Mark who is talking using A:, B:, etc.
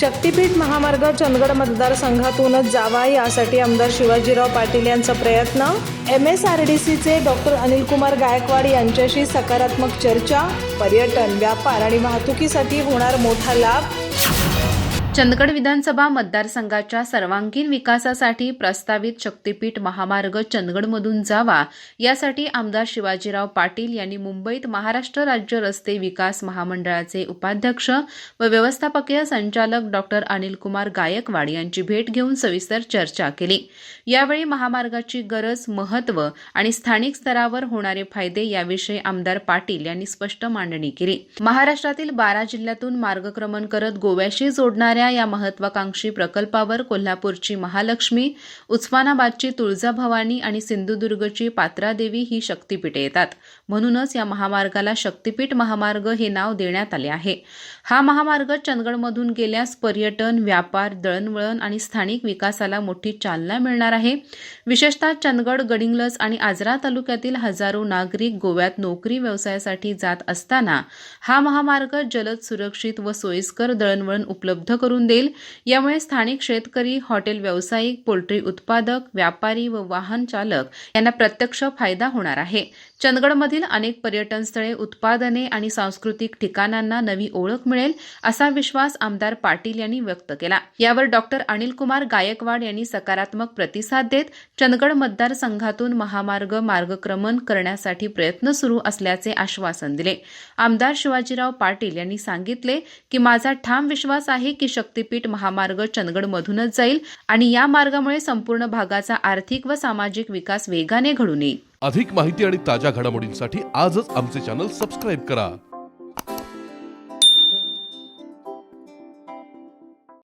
A: शक्तीपीठ महामार्ग चंदगड मतदारसंघातूनच जावा यासाठी आमदार शिवाजीराव पाटील यांचा प्रयत्न. एम एस आर डी सीचे डॉक्टर अनिलकुमार गायकवाड यांच्याशी सकारात्मक चर्चा पर्यटन व्यापार आणि वाहतुकीसाठी होणार मोठा लाभ.
B: चंदगड विधानसभा मतदारसंघाच्या सर्वांगीण विकासासाठी प्रस्तावित शक्तीपीठ महामार्ग चंदगडमधून जावा यासाठी आमदार शिवाजीराव पाटील यांनी मुंबईत महाराष्ट्र राज्य रस्ते विकास महामंडळाचे उपाध्यक्ष व व्यवस्थापकीय संचालक डॉक्टर अनिलकुमार गायकवाड यांची भेट घेऊन सविस्तर चर्चा केली. यावेळी महामार्गाची गरज महत्त्व आणि स्थानिक स्तरावर होणारे फायदे याविषयी आमदार पाटील यांनी स्पष्ट मांडणी केली. महाराष्ट्रातील बारा जिल्ह्यातून मार्गक्रमण करत गोव्याशी जोडणाऱ्या या महत्वाकांक्षी प्रकल्पावर कोल्हापूरची महालक्ष्मी उस्मानाबादची तुळजाभवानी आणि सिंधुदुर्गची पात्रादेवी ही शक्तीपीठे येतात. म्हणूनच या महामार्गाला शक्तीपीठ महामार्ग हे नाव देण्यात आले आहे. हा महामार्ग चंदगडमधून गेल्यास पर्यटन व्यापार दळणवळण आणि स्थानिक विकासाला मोठी चालना मिळणार आहे. विशेषतः चंदगड गडिंग्लज आणि आजरा तालुक्यातील हजारो नागरिक गोव्यात नोकरी व्यवसायासाठी जात असताना हा महामार्ग जलद सुरक्षित व सोयीस्कर दळणवळण उपलब्ध करून देईल. यामुळे स्थानिक शेतकरी हॉटेल व्यावसायिक पोल्ट्री उत्पादक व्यापारी व वाहन चालक यांना प्रत्यक्ष फायदा होणार आहे. चंदगडमधील अनेक पर्यटन स्थळे उत्पादने आणि सांस्कृतिक ठिकाणांना नवी ओळख मिळेल असा विश्वास आमदार पाटील यांनी व्यक्त केला. यावर डॉक्टर अनिल कुमार गायकवाड यांनी सकारात्मक प्रतिसाद देत चंदगड मतदारसंघातून महामार्ग मार्गक्रमण करण्यासाठी प्रयत्न सुरू असल्याचे आश्वासन दिले. आमदार शिवाजीराव पाटील यांनी सांगितले की माझा ठाम विश्वास आहे की शक्तीपीठ महामार्ग चंदगडमधूनच जाईल आणि या मार्गामुळे संपूर्ण भागाचा आर्थिक व सामाजिक विकास वेगाने घडून येईल
C: अधिक माहिती आणि ताज्या घडामोडींसाठी आजच आमचे चॅनल सबस्क्राईब करा.